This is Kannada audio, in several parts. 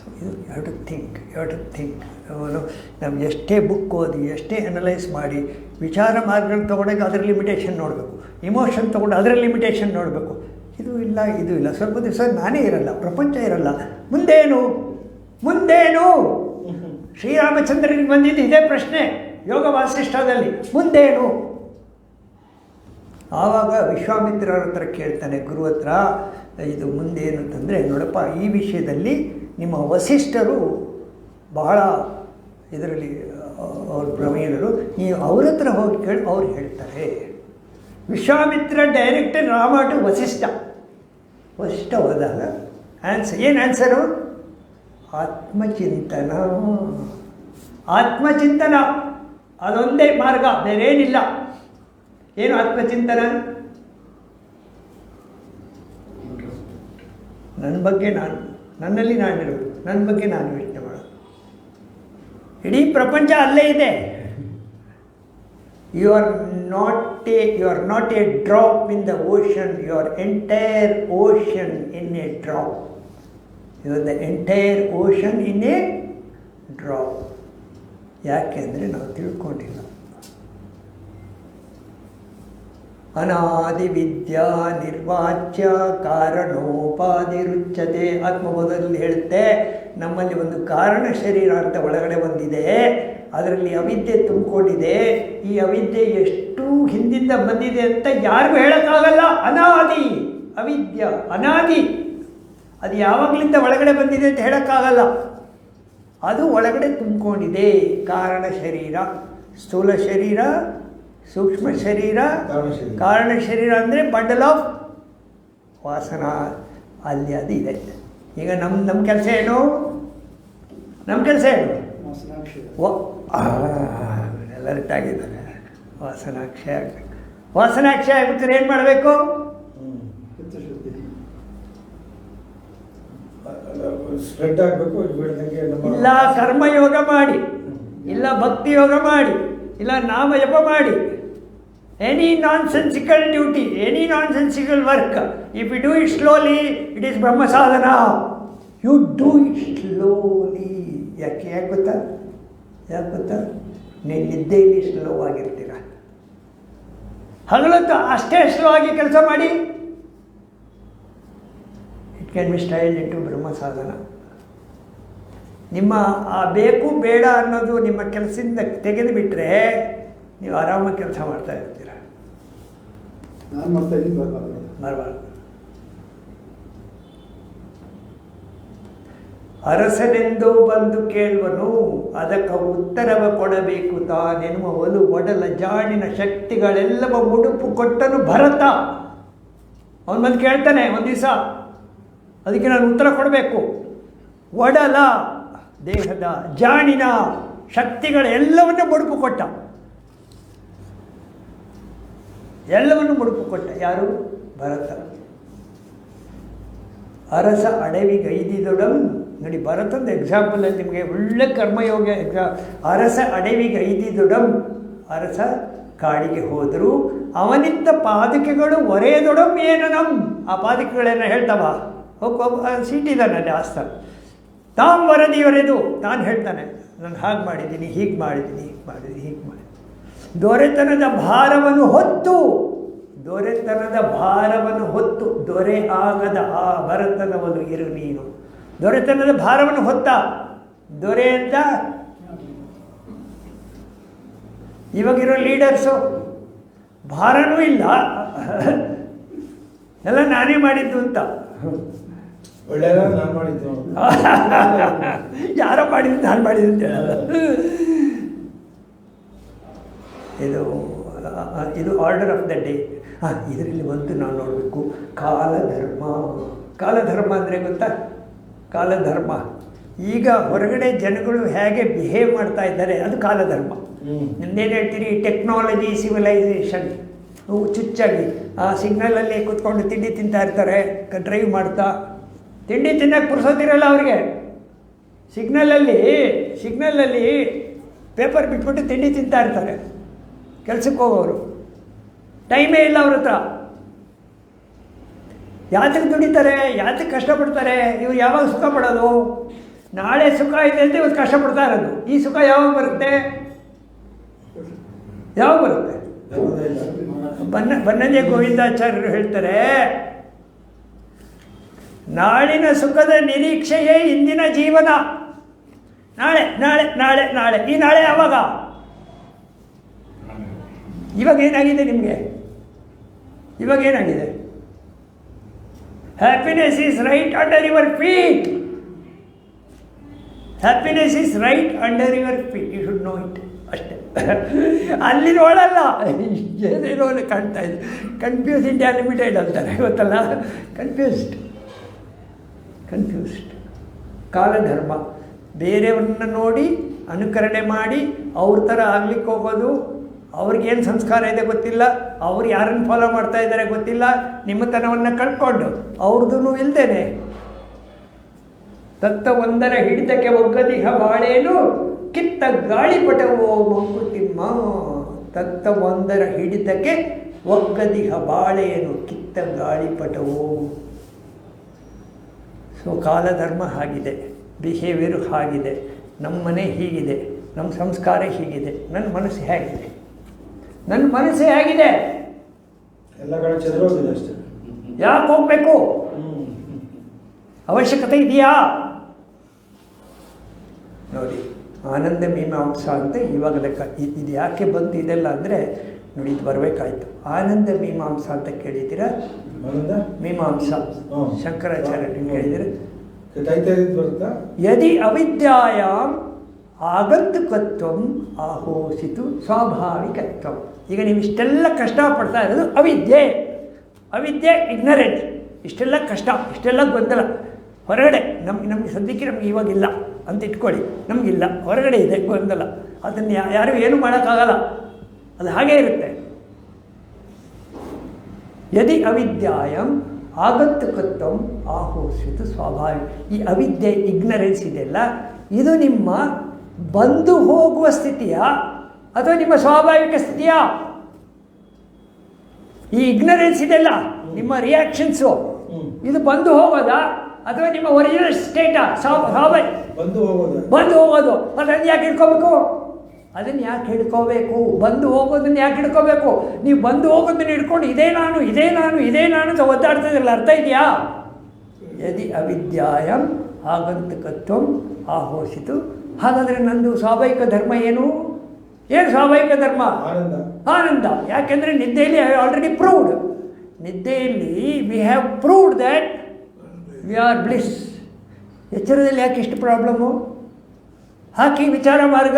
So you you to think you to think ನಾವು ಎಷ್ಟೇ ಬುಕ್ ಓದಿ, ಎಷ್ಟೇ ಅನಲೈಸ್ ಮಾಡಿ, ವಿಚಾರ ಮಾರ್ಗಗಳು ತೊಗೊಂಡಾಗ ಅದರ ಲಿಮಿಟೇಷನ್ ನೋಡಬೇಕು. ಇಮೋಷನ್ ತೊಗೊಂಡು ಅದರ ಲಿಮಿಟೇಷನ್ ನೋಡಬೇಕು. ಇದು ಇಲ್ಲ ಇದು ಇಲ್ಲ. ಸ್ವಲ್ಪ ದಿವಸ ನಾನೇ ಇರಲ್ಲ, ಪ್ರಪಂಚ ಇರಲ್ಲ. ಮುಂದೇನು? ಮುಂದೇನು? ಶ್ರೀರಾಮಚಂದ್ರನಿಗೆ ಬಂದಿದ್ದು ಇದೇ ಪ್ರಶ್ನೆ, ಯೋಗ ವಾಸಿಷ್ಠದಲ್ಲಿ. ಮುಂದೇನು? ಆವಾಗ ವಿಶ್ವಾಮಿತ್ರರ ಹತ್ರ ಕೇಳ್ತಾನೆ, ಗುರು ಹತ್ರ, ಇದು ಮುಂದೇನು? ಅಂತಂದರೆ, ನೋಡಪ್ಪ, ಈ ವಿಷಯದಲ್ಲಿ ನಿಮ್ಮ ವಸಿಷ್ಠರು ಬಹಳ ಇದರಲ್ಲಿ ಅವ್ರ ಪ್ರವೀಣರು, ನೀವು ಅವ್ರ ಹತ್ರ ಹೋಗಿ ಕೇಳಿ ಅವ್ರು ಹೇಳ್ತಾರೆ. ವಿಶ್ವಾಮಿತ್ರ ಡೈರೆಕ್ಟ್ ರಾಮ ವಸಿಷ್ಠ. ವಸಿಷ್ಠ ಹೋದಾಗ ಆನ್ಸರ್ ಏನು ಆನ್ಸರು ಆತ್ಮಚಿಂತನ. ಆತ್ಮಚಿಂತನ, ಅದೊಂದೇ ಮಾರ್ಗ, ಬೇರೇನಿಲ್ಲ. ಏನು ಆತ್ಮಚಿಂತನ? ನನ್ನ ಬಗ್ಗೆ ನಾನು ನನ್ನಲ್ಲಿ ನಾನಿರೋದು ನನ್ನ ಬಗ್ಗೆ ನಾನು ಯೋಚನೆ ಮಾಡೋದು ಇಡೀ ಪ್ರಪಂಚ ಅಲ್ಲೇ ಇದೆ. You are not a you are not a drop in the ocean you are entire ocean in a drop you are the entire ocean in a drop ಯಾಕೆಂದರೆ ನಾವು ತಿಳ್ಕೊಂಡಿಲ್ಲ. ಅನಾದಿ ವಿದ್ಯಾ ನಿರ್ವಾಚ್ಯ ಕಾರಣೋಪಾದಿರುಚ್ಯತೆ. ಆತ್ಮಬೋಧದಲ್ಲಿ ಹೇಳುತ್ತೆ, ನಮ್ಮಲ್ಲಿ ಒಂದು ಕಾರಣ ಶರೀರ ಅಂತ ಒಳಗಡೆ ಬಂದಿದೆ, ಅದರಲ್ಲಿ ಅವಿದ್ಯೆ ತುಂಬಿಕೊಂಡಿದೆ. ಈ ಅವಿದ್ಯೆ ಎಷ್ಟು ಹಿಂದಿಂದ ಬಂದಿದೆ ಅಂತ ಯಾರಿಗೂ ಹೇಳೋಕ್ಕಾಗಲ್ಲ. ಅನಾದಿ, ಅವಿದ್ಯ, ಅನಾದಿ, ಅದು ಯಾವಾಗಲಿಂದ ಒಳಗಡೆ ಬಂದಿದೆ ಅಂತ ಹೇಳೋಕ್ಕಾಗಲ್ಲ. ಅದು ಒಳಗಡೆ ತುಂಬಿಕೊಂಡಿದೆ. ಕಾರಣ ಶರೀರ, ಸ್ಥೂಲ ಶರೀರ ಸೂಕ್ಷ್ಮ ಶರೀರ ಕಾರಣ ಶರೀರ. ಅಂದರೆ ಬಂಡಲ್ ಆಫ್ ವಾಸನ ಅಲ್ಲಿ ಅದು ಇದೆ. ಈಗ ನಮ್ಮ ನಮ್ಮ ಕೆಲಸ ಏನು? ನಮ್ಮ ಕೆಲಸ ಏನು? ಅಲರ್ಟ್ ಆಗಿದ್ದಾರೆ. ವಾಸನಾಕ್ಷಯ ಆಗಬೇಕು. ವಾಸನಾಕ್ಷಯ ಆಗ್ಬೇಕಾದ್ರೆ ಏನು ಮಾಡಬೇಕು? ಇಲ್ಲ ಕರ್ಮಯೋಗ ಮಾಡಿ. ಇಲ್ಲ ಭಕ್ತಿ ಯೋಗ ಮಾಡಿ. ಇಲ್ಲ ನಾಮ ಜಪ ಮಾಡಿ. Any sensical duty any sensical work if you do it slowly it is Brahma sadhana you do it slowly ಯಾಕೆ ಯಾಕೆ ಗೊತ್ತಾ? ಯಾಕೆ ಗೊತ್ತಾ? ನೀವು ನಿದ್ದೆಯಲ್ಲಿ ಸ್ಲೋ ಆಗಿರ್ತೀರ. ಹಗಲತ್ತು ಅಷ್ಟೇ ಸ್ಲೋ ಆಗಿ ಕೆಲಸ ಮಾಡಿ. It can be style into Brahma sadhana ನಿಮ್ಮ ಆ ಬೇಕು, ಬೇಡ ಅನ್ನೋದು ನಿಮ್ಮ ಕೆಲಸದಿಂದ ತೆಗೆದುಬಿಟ್ರೆ, ನೀವು ಆರಾಮಾಗಿ ಕೆಲಸ ಮಾಡ್ತಾ ಇರ್ತೀರ. ನಾನು ಮಾಡ್ತಾ ಇದ್ದೀನಿ ಬರಬಾರ್ದು ಬರಬಾರ್ದು ಅರಸನೆಂದು ಬಂದು ಕೇಳುವನು, ಅದಕ್ಕೆ ಉತ್ತರವ ಕೊಡಬೇಕು ತಾನೆನ್ನುವ ಒಲು ಒಡಲ ಜಾಣಿನ ಶಕ್ತಿಗಳೆಲ್ಲವ ಮುಡುಪು ಕೊಟ್ಟನು ಭರತ. ಅವನು ಬಂದು ಕೇಳ್ತಾನೆ ಒಂದು ದಿವಸ, ಅದಕ್ಕೆ ನಾನು ಉತ್ತರ ಕೊಡಬೇಕು. ಒಡಲ ದೇಹದ ಜಾಣಿನ ಶಕ್ತಿಗಳೆಲ್ಲವನ್ನು ಮುಡುಪು ಕೊಟ್ಟ. ಎಲ್ಲವನ್ನು ಮುಡುಪು ಕೊಟ್ಟ ಯಾರು? ಭರತ. ಅರಸ ಅಡವಿಗೈದಿದೊಡಂ. ನೋಡಿ, ಭರತದ ಎಕ್ಸಾಂಪಲಲ್ಲಿ ನಿಮಗೆ ಒಳ್ಳೆ ಕರ್ಮಯೋಗ ಎಕ್ಸಾ ಅರಸ ಅಡವಿಗೈದಿದೊಡಂ. ಅರಸ ಕಾಡಿಗೆ ಹೋದರೂ ಅವನಿದ್ದ ಪಾದಕೆಗಳು ಒರೆಯದೊಡಂ ನಮ್ ಆ ಪಾದಕೆಗಳೇನ ಹೇಳ್ತಾವ? ನನ್ನ ಆಸ್ತ ತಾಂ ವರದಿ ಒರೆದು ನಾನು ಹೇಳ್ತಾನೆ, ನಾನು ಹಾಗೆ ಮಾಡಿದ್ದೀನಿ, ಹೀಗೆ ಮಾಡಿದ್ದೀನಿ ಹೀಗೆ ಮಾಡಿದ್ದೀನಿ, ಹೀಗೆ ಮಾಡಿ ದೊರೆತನದ ಭಾರವನ್ನು ಹೊತ್ತು ದೊರೆತನದ ಭಾರವನ್ನು ಹೊತ್ತು ದೊರೆ ಆಗದ ಆ ಭರತನವನ್ನು ಇರು ನೀನು. ದೊರೆತನದ ಭಾರವನ್ನು ಹೊತ್ತ ದೊರೆ ಅಂತ? ಇವಾಗಿರೋ ಲೀಡರ್ಸು ಭಾರನೂ ಇಲ್ಲ. ಎಲ್ಲ ನಾನೇ ಮಾಡಿದ್ದು ಅಂತ. ಒಳ್ಳೆಯ ನಾನು ಮಾಡಿದ್ದು. ಯಾರೋ ಮಾಡಿದ್ದು ನಾನು ಮಾಡಿದ್ದು ಅಂತ ಹೇಳಲ್ಲ. ಇದು ಇದು ಆರ್ಡರ್ ಆಫ್ ದ ಡೇ ಹಾಂ ಇದರಲ್ಲಿ ಒಂದು ನಾವು ನೋಡಬೇಕು. ಕಾಲಧರ್ಮ. ಕಾಲಧರ್ಮ ಅಂದರೆ ಗೊತ್ತಾ? ಕಾಲಧರ್ಮ. ಈಗ ಹೊರಗಡೆ ಜನಗಳು ಹೇಗೆ ಬಿಹೇವ್ ಮಾಡ್ತಾ ಇದ್ದಾರೆ ಅದು ಕಾಲಧರ್ಮ. ಇನ್ನೇನು ನಿಮ್ದೇನು ಹೇಳ್ತೀರಿ ಟೆಕ್ನಾಲಜಿ ಸಿವಿಲೈಸೇಷನ್ ಚುಚ್ಚಾಗಿ. ಆ ಸಿಗ್ನಲಲ್ಲಿ ಕೂತ್ಕೊಂಡು ತಿಂಡಿ ತಿಂತಾ ಇರ್ತಾರೆ ಡ್ರೈವ್ ಮಾಡ್ತಾ. ತಿಂಡಿ ತಿನ್ನಕ್ಕೆ ಪುರ್ಸೋತಿರಲ್ಲ ಅವ್ರಿಗೆ. ಸಿಗ್ನಲಲ್ಲಿ ಸಿಗ್ನಲಲ್ಲಿ ಪೇಪರ್ ಬಿಟ್ಬಿಟ್ಟು ತಿಂಡಿ ತಿಂತಾ ಇರ್ತಾರೆ. ಕೆಲ್ಸಕ್ಕೆ ಹೋಗೋರು. ಟೈಮೇ ಇಲ್ಲ ಅವ್ರ ಹತ್ರ. ಯಾತಕ್ಕೆ ದುಡಿತಾರೆ ಯಾತಕ್ಕೆ ಕಷ್ಟಪಡ್ತಾರೆ, ಇವ್ರು ಯಾವಾಗ ಸುಖ ಪಡೋದು? ನಾಳೆ ಸುಖ ಇದೆ ಅಂತ ಇವತ್ತು ಕಷ್ಟಪಡ್ತಾ ಇರೋದು. ಈ ಸುಖ ಯಾವಾಗ ಬರುತ್ತೆ? ಯಾವಾಗ ಬರುತ್ತೆ? ಬನ್ನ, ಬನ್ನಂಜೆ ಗೋವಿಂದಾಚಾರ್ಯರು ಹೇಳ್ತಾರೆ, ನಾಳಿನ ಸುಖದ ನಿರೀಕ್ಷೆಯೇ ಇಂದಿನ ಜೀವನ. ನಾಳೆ ನಾಳೆ ನಾಳೆ ನಾಳೆ. ಈ ನಾಳೆ ಯಾವಾಗ? ಇವಾಗ ಏನಾಗಿದೆ ನಿಮಗೆ? ಇವಾಗ ಏನಾಗಿದೆ? Happiness is right under your feet happiness is right under your feet you should know it ಅಷ್ಟೇ. ಅಲ್ಲಿ ನೋಡಲ್ಲ ಏನೇನೋ ಕಾಣ್ತಾ ಇದೆ. ಕನ್ಫ್ಯೂಸ್ ಇಂಡಿಯಾ ಲಿಮಿಟೆಡ್ ಅಂತಾರೆ, ಗೊತ್ತಲ್ಲ? ಕನ್ಫ್ಯೂಸ್ಡ್ ಕನ್ಫ್ಯೂಸ್ಡ್ ಕಾಲಧರ್ಮ. ಬೇರೆಯವ್ರನ್ನ ನೋಡಿ, ಅನುಕರಣೆ ಮಾಡಿ, ಅವ್ರ ಥರ ಆಗ್ಲಿಕ್ಕೆ ಹೋಗೋದು ಅವ್ರಿಗೇನು ಸಂಸ್ಕಾರ ಇದೆ ಗೊತ್ತಿಲ್ಲ, ಅವ್ರು ಯಾರನ್ನು ಫಾಲೋ ಮಾಡ್ತಾ ಇದ್ದಾರೆ ಗೊತ್ತಿಲ್ಲ, ನಿಮ್ಮತನವನ್ನು ಕಳ್ಕೊಂಡು ಅವ್ರದ್ದು ಇಲ್ದೇನೆ. ತತ್ತ ಒಂದರ ಹಿಡಿತಕ್ಕೆ ಒಗ್ಗದಿಹ ಬಾಳೇನು, ಕಿತ್ತ ಗಾಳಿಪಟವೋ ಮಂಕುತಿಮ್ಮ ತತ್ತ ಒಂದರ ಹಿಡಿತಕ್ಕೆ ಒಗ್ಗದಿಹ ಬಾಳೇನು, ಕಿತ್ತ ಗಾಳಿಪಟವೋ ಸೊ ಕಾಲಧರ್ಮ ಹಾಗಿದೆ ಬಿಹೇವಿಯರ್ ಹಾಗಿದೆ ನಮ್ಮ ಮನೆ ಹೀಗಿದೆ ನಮ್ಮ ಸಂಸ್ಕಾರ ಹೀಗಿದೆ ನನ್ನ ಮನಸ್ಸು ಹೇಗಿದೆ ನನ್ನ ಮನಸ್ಸು ಹೇಗಿದೆ ಎಲ್ಲ ಕಡೆ ಚದುರೋಗಿದೆ ಅಷ್ಟೇ. ಯಾಕೆ ಹೋಗಬೇಕು? ಅವಶ್ಯಕತೆ ಇದೆಯಾ? ನೋಡಿ ಆನಂದ ಮೀಮಾಂಸ ಅಂತ ಇವಾಗ ಲೆಕ್ಕ ಇದು ಯಾಕೆ ಬಂತು ಇದೆಲ್ಲ ಅಂದರೆ ನೋಡಿ ಇದು ಬರಬೇಕಾಯ್ತು. ಆನಂದ ಮೀಮಾಂಸ ಅಂತ ಕೇಳಿದ್ದೀರಾ? ಆನಂದ ಮೀಮಾಂಸ. ಶಂಕರಾಚಾರ್ಯ ತೈತೈದು ಯದಿ ಅವಿದ್ಯಾಯಾಮ್ ಆಗಂತುಕತ್ವಂ ಆಹೋಸಿತು ಸ್ವಾಭಾವಿಕತ್ವಂ. ಈಗ ನೀವು ಇಷ್ಟೆಲ್ಲ ಕಷ್ಟಪಡ್ತಾ ಇರೋದು ಅವಿದ್ಯೆ. ಅವಿದ್ಯೆ ಇಗ್ನರೆಂಟ್ ಇಷ್ಟೆಲ್ಲ ಕಷ್ಟ, ಇಷ್ಟೆಲ್ಲ ಗೊಂದಲ. ಹೊರಗಡೆ ನಮ್ಗೆ ನಮಗೆ ಸದ್ಯಕ್ಕೆ ನಮ್ಗೆ ಇವಾಗಿಲ್ಲ ಅಂತ ಇಟ್ಕೊಳ್ಳಿ. ನಮಗಿಲ್ಲ, ಹೊರಗಡೆ ಇದೆ ಗೊಂದಲ. ಅದನ್ನು ಯಾರು ಏನು ಮಾಡೋಕ್ಕಾಗಲ್ಲ. ಅದು ಹಾಗೇ ಇರುತ್ತೆ. ಯದಿ ಅವಿದ್ಯಾಯಂ ಆಗಂತುಕತ್ವಂ ಆಹೋಸಿತು ಸ್ವಾಭಾವಿಕ ಈ ಅವಿದ್ಯೆ ಇಗ್ನರೆನ್ಸ್ ಇದೆಯಲ್ಲ, ಇದು ನಿಮ್ಮ ಬಂದು ಹೋಗುವ ಸ್ಥಿತಿಯ ಅಥವಾ ನಿಮ್ಮ ಸ್ವಾಭಾವಿಕ ಸ್ಥಿತಿಯ? ಈ ಇಗ್ನರೆನ್ಸ್ ಇದೆಲ್ಲ ನಿಮ್ಮ ರಿಯಾಕ್ಷನ್ಸು ಇದು ಬಂದು ಹೋಗೋದಾ? ಅಥವಾ ನಿಮ್ಮ ಒರಿಜಿನಲ್ ಸ್ಟೇಟಾ ಸ್ವಾಭಾವಿಕ ಬಂದು ಹೋಗೋದು. ಬಂದು ಹೋಗೋದು. ಅದನ್ನು ಯಾಕೆ ಹಿಡ್ಕೋಬೇಕು? ಅದನ್ನು ಯಾಕೆ ಹಿಡ್ಕೋಬೇಕು? ಬಂದು ಹೋಗೋದನ್ನ ಯಾಕೆ ಹಿಡ್ಕೋಬೇಕು? ನೀವು ಬಂದು ಹೋಗೋದನ್ನ ಹಿಡ್ಕೊಂಡು ಇದೇ ನಾನು ಇದೇ ನಾನು ಇದೇ ನಾನು ಅಂತ ಒದ್ದಾಡ್ತಿದ್ರಲ್ಲ ಅರ್ಥ ಇದೆಯಾ? ಯದಿ ಅವಿದ್ಯಾಯಂ ಆಗಂತಕತ್ವಂ ಆಹೋಸಿತು ಹಾಗಾದರೆ ನಂದು ಸ್ವಾಭಾವಿಕ ಧರ್ಮ ಏನು? ಏನು ಸ್ವಾಭಾವಿಕ ಧರ್ಮ? ಆನಂದ. ಆನಂದ. ಯಾಕೆಂದರೆ ನಿದ್ದೆಯಲ್ಲಿ ಐ ಆಲ್ರೆಡಿ ಪ್ರೂವ್ಡ್ ನಿದ್ದೆಯಲ್ಲಿ we have proved that we are bliss ಎಚ್ಚರದಲ್ಲಿ ಯಾಕೆ ಇಷ್ಟು ಪ್ರಾಬ್ಲಮ್ಮು ಹಾಕಿ ವಿಚಾರ ಮಾರ್ಗ.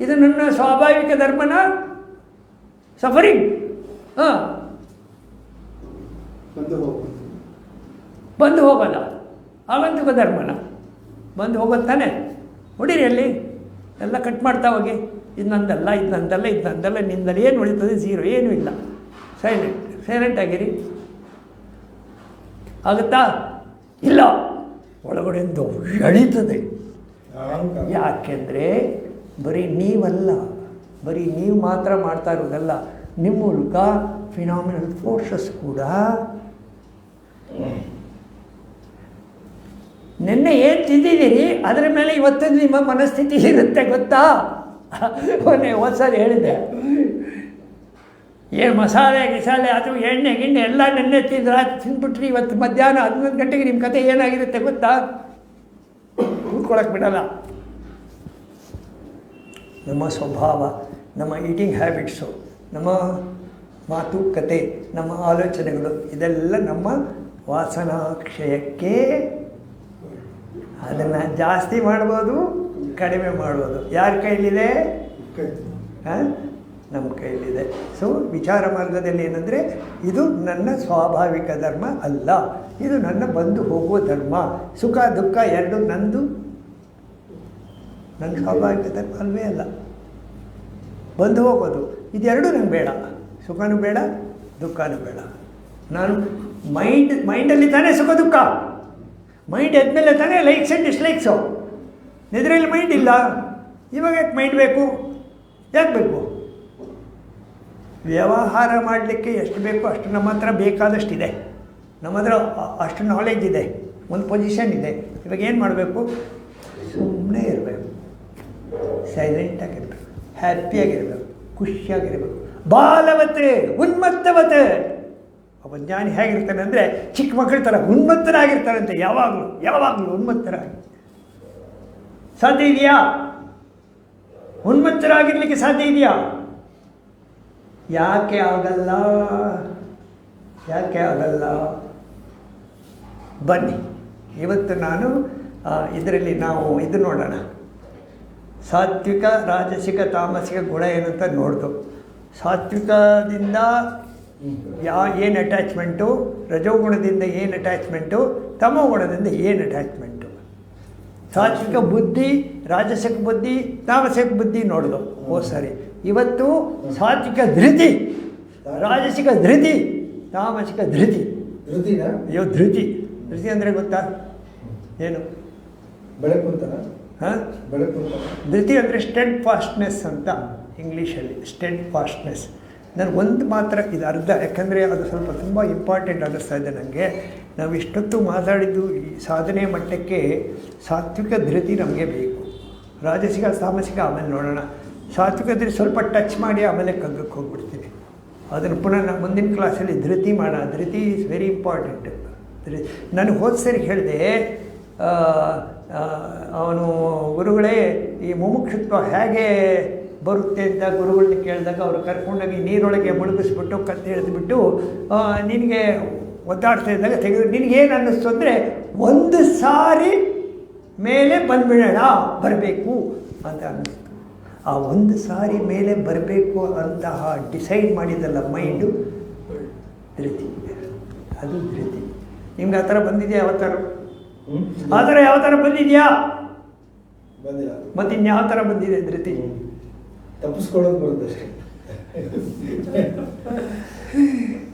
ಇದು ನನ್ನ ಸ್ವಾಭಾವಿಕ ಧರ್ಮನ ಸಫರಿಂಗ್ ಹಾಂ. ಬಂದು ಹೋಗಲ್ಲ. ಆಗಂತುಕ ಧರ್ಮನ. ಬಂದು ಹೋಗುತ್ತಾನೆ. ತಾನೆ ಹೊಡೀರಿ ಅಲ್ಲಿ? ಎಲ್ಲ ಕಟ್ ಮಾಡ್ತಾ ಹೋಗಿ. ಇದು ನಂದಲ್ಲ ಇದು ನಂದಲ್ಲ ಇದು ನಂದಲ್ಲ ನಿಂದಲ್ಲಿ ಏನು ಉಳಿತದೆ? ಝೀರೋ ಏನೂ ಇಲ್ಲ. ಸೈಲೆಂಟ್ ಸೈಲೆಂಟ್ ಆಗಿರಿ. ಆಗುತ್ತಾ? ಇಲ್ಲ. ಒಳಗಡೆ ಎಳೀತದೆ. ಯಾಕೆಂದರೆ ಬರೀ ನೀವಲ್ಲ, ಬರೀ ನೀವು ಮಾತ್ರ ಮಾಡ್ತಾ ಇರೋದಲ್ಲ ನಿಮ್ಮ ಮೂಲಕ ಫಿನಾಮಿನಲ್ ಫೋರ್ಸಸ್ ಕೂಡ ನಿನ್ನೆ ಏನು ತಿಂದಿದ್ದೀರಿ? ಅದರ ಮೇಲೆ ಇವತ್ತು ನಿಮ್ಮ ಮನಸ್ಥಿತಿ ಇರುತ್ತೆ ಗೊತ್ತಾ? ಒಂದೇ ಒಂದ್ಸಲ ಹೇಳಿದೆ ಏನು ಮಸಾಲೆ, ಗಿಸಾಲೆ, ಅದು ಎಣ್ಣೆ, ಗಿಣ್ಣೆ ಎಲ್ಲ ನೆನ್ನೆ ತಿಂದ್ರೆ ತಿಂದ್ಬಿಟ್ರಿ. ಇವತ್ತು ಮಧ್ಯಾಹ್ನ ಹನ್ನೊಂದು ಗಂಟೆಗೆ ನಿಮ್ಮ ಕತೆ ಏನಾಗಿರುತ್ತೆ ಗೊತ್ತಾ? ಕೂತ್ಕೊಳ್ಳೋಕೆ ಬಿಡಲ್ಲ. ನಮ್ಮ ಸ್ವಭಾವ, ನಮ್ಮ ಈಟಿಂಗ್ ಹ್ಯಾಬಿಟ್ಸು ನಮ್ಮ ಮಾತು, ಕತೆ, ನಮ್ಮ ಆಲೋಚನೆಗಳು, ಇದೆಲ್ಲ ನಮ್ಮ ವಾಸನಾಕ್ಷಯಕ್ಕೆ ಅದನ್ನು ಜಾಸ್ತಿ ಮಾಡ್ಬೋದು, ಕಡಿಮೆ ಮಾಡ್ಬೋದು. ಯಾರ ಕೈಲಿದೆ? ನಮ್ಮ ಕೈಲಿದೆ. ಸೊ ವಿಚಾರ ಮಾರ್ಗದಲ್ಲಿ ಏನಂದರೆ, ಇದು ನನ್ನ ಸ್ವಾಭಾವಿಕ ಧರ್ಮ ಅಲ್ಲ. ಇದು ನನ್ನ ಬಂದು ಹೋಗುವ ಧರ್ಮ. ಸುಖ, ದುಃಖ ಎರಡು ನಂದು. ನನ್ನ ಸ್ವಾಭಾವಿಕ ಧರ್ಮ ಅಲ್ವೇ ಅಲ್ಲ. ಬಂದು ಹೋಗೋದು. ಇದೆರಡೂ ನಂಗೆ ಬೇಡ. ಸುಖನೂ ಬೇಡ, ದುಃಖನೂ ಬೇಡ. ನಾನು ಮೈಂಡ್ ಮೈಂಡಲ್ಲಿ ತಾನೇ ಸುಖ, ದುಃಖ. ಮೈಂಡ್ ಎದ್ಮೇಲೆ ತಾನೇ ಲೈಕ್ಸ್ ಆ್ಯಂಡ್ ಡಿಸ್ಲೈಕ್ಸು ನಿದ್ರೆಯಲ್ಲಿ ಮೈಂಡ್ ಇಲ್ಲ. ಇವಾಗ ಯಾಕೆ ಮೈಂಡ್ ಬೇಕು? ಯಾಕೆ ಬೇಕು? ವ್ಯವಹಾರ ಮಾಡಲಿಕ್ಕೆ ಎಷ್ಟು ಬೇಕು ಅಷ್ಟು ನಮ್ಮ ಹತ್ರ ಬೇಕಾದಷ್ಟಿದೆ. ನಮ್ಮ ಹತ್ರ ಅಷ್ಟು ನಾಲೆಜ್ ಇದೆ. ಒಂದು ಪೊಸಿಷನ್ ಇದೆ. ಇವಾಗ ಏನು ಮಾಡಬೇಕು? ಸುಮ್ಮನೆ ಇರಬೇಕು. ಸೈಲೆಂಟಾಗಿರ್ಬೇಕು ಹ್ಯಾಪಿಯಾಗಿರ್ಬೇಕು ಖುಷಿಯಾಗಿರ್ಬೇಕು. ಬಾಲವತೆ ಉನ್ಮತ್ತವತೆ ಒಬ್ಬ ಜ್ಞಾನಿ ಹೇಗಿರ್ತಾನೆ ಅಂದರೆ ಚಿಕ್ಕ ಮಕ್ಕಳ ಥರ ಉನ್ಮತ್ತರಾಗಿರ್ತಾರಂತೆ ಯಾವಾಗಲೂ ಯಾವಾಗಲೂ ಉನ್ಮತ್ತರಾಗಿ ಸಾಧ್ಯ ಇದೆಯಾ? ಉನ್ಮತ್ತರಾಗಿರ್ಲಿಕ್ಕೆ ಸಾಧ್ಯ ಇದೆಯಾ? ಯಾಕೆ ಆಗಲ್ಲ? ಯಾಕೆ ಆಗಲ್ಲ? ಬನ್ನಿ, ಇವತ್ತು ನಾನು ಇದರಲ್ಲಿ ನಾವು ಇದು ನೋಡೋಣ. ಸಾತ್ವಿಕ, ರಾಜಸಿಕ, ತಾಮಸಿಕ ಗುಣ ಏನಂತ ನೋಡ್ದು. ಸಾತ್ವಿಕದಿಂದ ಯಾ ಏನು ಅಟ್ಯಾಚ್ಮೆಂಟು ರಜೋಗುಣದಿಂದ ಏನು ಅಟ್ಯಾಚ್ಮೆಂಟು ತಮೋಗುಣದಿಂದ ಏನು ಅಟ್ಯಾಚ್ಮೆಂಟು ಸಾತ್ವಿಕ ಬುದ್ಧಿ ರಾಜಸಿಕ ಬುದ್ಧಿ ತಾಮಸಿಕ ಬುದ್ಧಿ ನೋಡ್ದು. ಓ ಸರಿ. ಇವತ್ತು ಸಾತ್ವಿಕ ಧೃತಿ ರಾಜಸಿಕ ಧೃತಿ ತಾಮಸಿಕ ಧೃತಿ. ಅಯ್ಯೋ ಧೃತಿ. ಧೃತಿ ಅಂದರೆ ಗೊತ್ತಾ? ಏನು? ಬೆಳಕು ಹಾಂ? ಬೆಳಕು ಧೃತಿ ಅಂದರೆ ಸ್ಟೆಡ್ ಫಾಸ್ಟ್ನೆಸ್ ಅಂತ ಇಂಗ್ಲೀಷಲ್ಲಿ. ಸ್ಟೆಡ್ ಫಾಸ್ಟ್ನೆಸ್ ನನಗೆ ಒಂದು ಮಾತ್ರ ಇದು ಅರ್ಧ, ಯಾಕಂದರೆ ಅದು ಸ್ವಲ್ಪ ತುಂಬ ಇಂಪಾರ್ಟೆಂಟ್ ಅನ್ನಿಸ್ತಾ ಇದೆ ನನಗೆ ನಾವು ಇಷ್ಟೊತ್ತು ಮಾತಾಡಿದ್ದು ಈ ಸಾಧನೆ ಮಟ್ಟಕ್ಕೆ ಸಾತ್ವಿಕ ಧೃತಿ ನಮಗೆ ಬೇಕು. ರಾಜಸಿಕ ತಾಮಸಿಕ ಆಮೇಲೆ ನೋಡೋಣ. ಸಾತ್ವಿಕ ಧೃತಿ ಸ್ವಲ್ಪ ಟಚ್ ಮಾಡಿ ಆಮೇಲೆ ಕಗ್ಗಕ್ಕೆ ಹೋಗ್ಬಿಡ್ತೀನಿ. ಅದನ್ನು ಪುನಃ ನಾನು ಮುಂದಿನ ಕ್ಲಾಸಲ್ಲಿ ಧೃತಿ ಮಾಡೋಣ. ಧೃತಿ ಈಸ್ ವೆರಿ ಇಂಪಾರ್ಟೆಂಟ್ ಧೃ ನಾನು ಹೋದ ಸರಿ ಹೇಳಿದೆ ಅವನು ಗುರುಗಳೇ, ಈ ಮುಮುಕ್ಷತ್ವ ಹೇಗೆ ಬರುತ್ತೆ ಅಂತ ಗುರುಗಳನ್ನ ಕೇಳಿದಾಗ ಅವರು ಕರ್ಕೊಂಡೋಗಿ ನೀರೊಳಗೆ ಮುಳುಗಿಸ್ಬಿಟ್ಟು ಕತ್ತೆ ಎಳೆದುಬಿಟ್ಟು ನಿನಗೆ ಒದ್ದಾಡ್ತಾ ಇದ್ದಾಗ ತೆಗೆದು ನಿನಗೇನು ಅನ್ನಿಸ್ತು ಅಂದರೆ ಒಂದು ಸಾರಿ ಮೇಲೆ ಬಂದ್ಬಿಡೋಣ ಬರಬೇಕು ಅಂತ ಅನ್ನಿಸ್ತು. ಆ ಒಂದು ಸಾರಿ ಮೇಲೆ ಬರಬೇಕು ಅಂತಹ ಡಿಸೈಡ್ ಮಾಡಿದಲ್ಲ ಮೈಂಡು ಧೃತಿ. ಅದು ಧೃತಿ. ನಿಮ್ಗೆ ಆ ಥರ ಬಂದಿದೆಯಾ ಯಾವ ಥರ ಆ ಥರ ಯಾವ ಥರ ಬಂದಿದೆಯಾ? ಬಂದಿಲ್ಲ. ಮತ್ತು ಇನ್ಯಾವ ಥರ ಬಂದಿದೆ ಧೃತಿ? ತಪ್ಪಿಸ್ಕೊಳ್ಳೋದು ಬರುತ್ತೆ ಅಷ್ಟೇ